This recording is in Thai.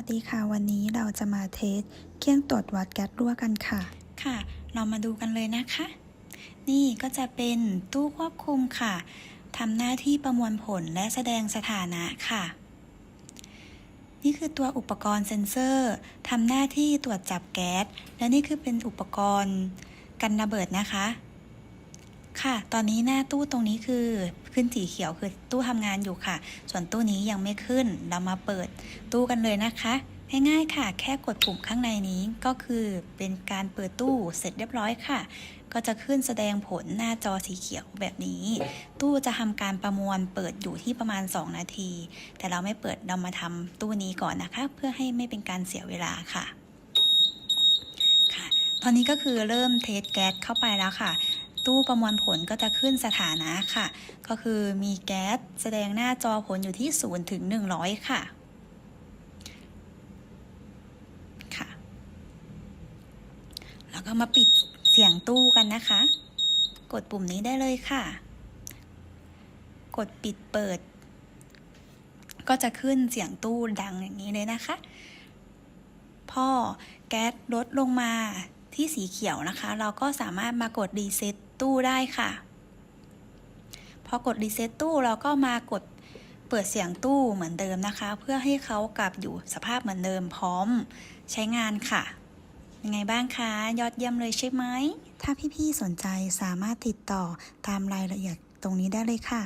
วัสดีค่ะ วันนี้เราจะมาเทสเครื่องตรวจวัดแก๊สรั่วกันค่ะ ค่ะ เรามาดูกันเลยนะคะ นี่ก็จะเป็นตู้ควบคุมค่ะทำหน้าที่ประมวลผลและแสดงสถานะค่ะ นี่คือตัวอุปกรณ์เซ็นเซอร์ทำหน้าที่ตรวจจับแก๊สและนี่คือเป็นอุปกรณ์กันระเบิดนะคะ ค่ะ ตอนนี้หน้าตู้ตรงนี้คือขึ้นสีเขียวคือตู้ทำงานอยู่ค่ะ ส่วนตู้นี้ยังไม่ขึ้น เรามาเปิดตู้กันเลยนะคะง่ายๆค่ะ แค่กดปุ่มข้างในนี้ก็คือเป็นการเปิดตู้เสร็จเรียบร้อยค่ะ ก็จะขึ้นแสดงผลหน้าจอสีเขียวแบบนี้ ตู้จะทำการประมวลเปิดอยู่ที่ประมาณ 2 นาที แต่เราไม่เปิดเรามาทำตู้นี้ก่อนนะคะ เพื่อให้ไม่เป็นการเสียเวลาค่ะ ค่ะ ตอนนี้ก็คือเริ่มเทสแก๊สเข้าไปแล้วค่ะ ตู้ประมวลผลก็จะขึ้นสถานะค่ะ ก็คือมีแก๊สแสดงหน้าจอผลอยู่ที่ 0 ถึง 100 ค่ะค่ะ แล้วก็มาปิดเสียงตู้กันนะคะ กดปุ่มนี้ได้เลยค่ะ กดปิดเปิด ก็จะขึ้นเสียงตู้ดังอย่างนี้เลยนะคะ พอแก๊สลดลงมา ที่สีเขียวนะคะ เราก็สามารถมากดรีเซ็ตตู้ได้ค่ะ พอกดรีเซ็ตตู้เราก็มากดเปิดเสียงตู้เหมือนเดิมนะคะ เพื่อให้เขากลับอยู่สภาพเหมือนเดิมพร้อมใช้งานค่ะ ยังไงบ้างคะ ยอดเยี่ยมเลยใช่ไหม ถ้าพี่ๆสนใจสามารถติดต่อตามรายละเอียดตรงนี้ได้เลยค่ะ